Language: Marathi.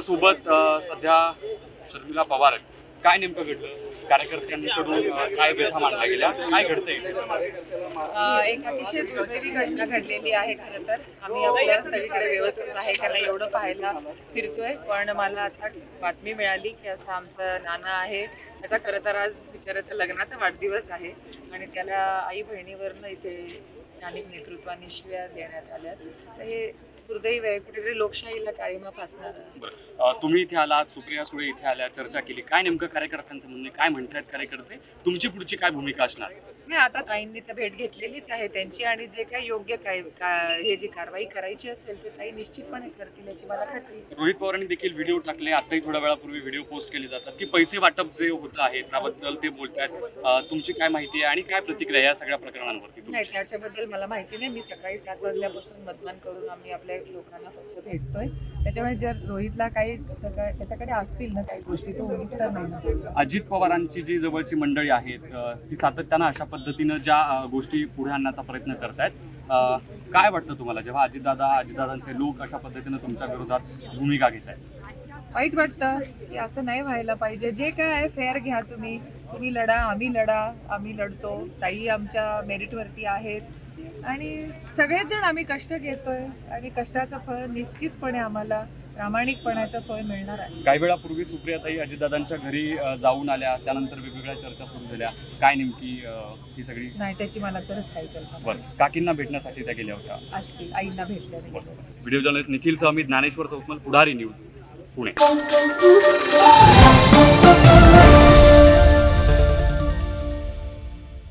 आपल्यासोबत सध्या शर्मिला पवार आहेत. काय नेमकं घडलं? कार्यकर्त्यांकडून काय व्यथा मांडल्या गेल्या? काय घडतंय? एक अतिशय दुर्दैवी घटना घडलेली आहे खरं तर. आम्ही आपल्या सगळीकडे व्यवस्थित आहे का नाही एवढं पाहायला फिरतोय. पण मला आता बातमी मिळाली की असं आमचं नाना आहे. त्याचा खरं तर आज बिचाराचा लग्नाचा वाढदिवस आहे आणि त्याला आई बहिणीवरनं इथे स्थानिक नेतृत्वाने शिव्या देण्यात आल्या तर हे दुर्दैव आहे कुठेतरी लोकशाहीला काळीमा फासणार. बरं. तुम्ही इथे आलात सुप्रिया सुळे इथे आल्या चर्चा केली. काय नेमकं कार्यकर्त्यांचं म्हणणं? काय म्हणतायत कार्यकर्ते? तुमची पुढची काय भूमिका असणार? नाही आता ताईंनी तर भेट घेतलेलीच आहे त्यांची आणि जे काही योग्य काय का- हे जी कारवाई करायची असेल ते ताई निश्चितपणे करतील याची मला खात्री आहे. रोहित पवारांनी देखील व्हिडिओ टाकले. आताही थोड्या वेळापूर्वी व्हिडिओ पोस्ट केले जातात की पैसे वाटप जे होत आहे त्याबद्दल ते बोलतायत. अ, तुमची काय माहिती आहे आणि काय प्रतिक्रिया या सगळ्या प्रकरणांवरती नाही तुमची? त्याच्याबद्दल मला माहिती नाही. मी सकाळी सात वाजल्यापासून मतदान करून आम्ही आपल्या लोकांना फक्त भेटतोय. त्याच्यामुळे जर रोहितला काही त्याच्याकडे असतील ना काही गोष्टी तो उगीच तर नाही अजित पवारांची जी जवळची मंडळी आहेत ती सातत्यानं अशा पद्धतीनं ज्या गोष्टी पुढे आणण्याचा प्रयत्न करतायत काय वाटतं तुम्हाला? जेव्हा अजितदादा अजितदादांचे लोक अशा पद्धतीनं तुमच्या विरोधात भूमिका घेत आहेत वाईट वाटतं की असं नाही व्हायला पाहिजे. जे काय आहे फेअर घ्या तुम्ही. तुम्ही लढा आम्ही लढा आम्ही लढतो. ताई आमच्या मेरिटवरती आहेत. आणि सगळेच जण आम्ही कष्ट घेतोय आणि कष्टाचं फळ निश्चितपणे आम्हाला प्रामाणिकपणाचं फळ मिळणार आहे. काही वेळापूर्वी सुप्रियाताई अजितदादांच्या घरी जाऊन आल्या. त्यानंतर वेगवेगळ्या चर्चा सुरू झाल्या. काय नेमकी ही सगळी? नाही त्याची मला तरच काही कल्पना बरं. काकींना भेटण्यासाठी त्या गेल्या होत्या. असतील. आईंना भेटल्या व्हिडिओ जर्नलिस्ट निखिल सह मी ज्ञानेश्वर चौकमल पुढारी न्यूज पुणे.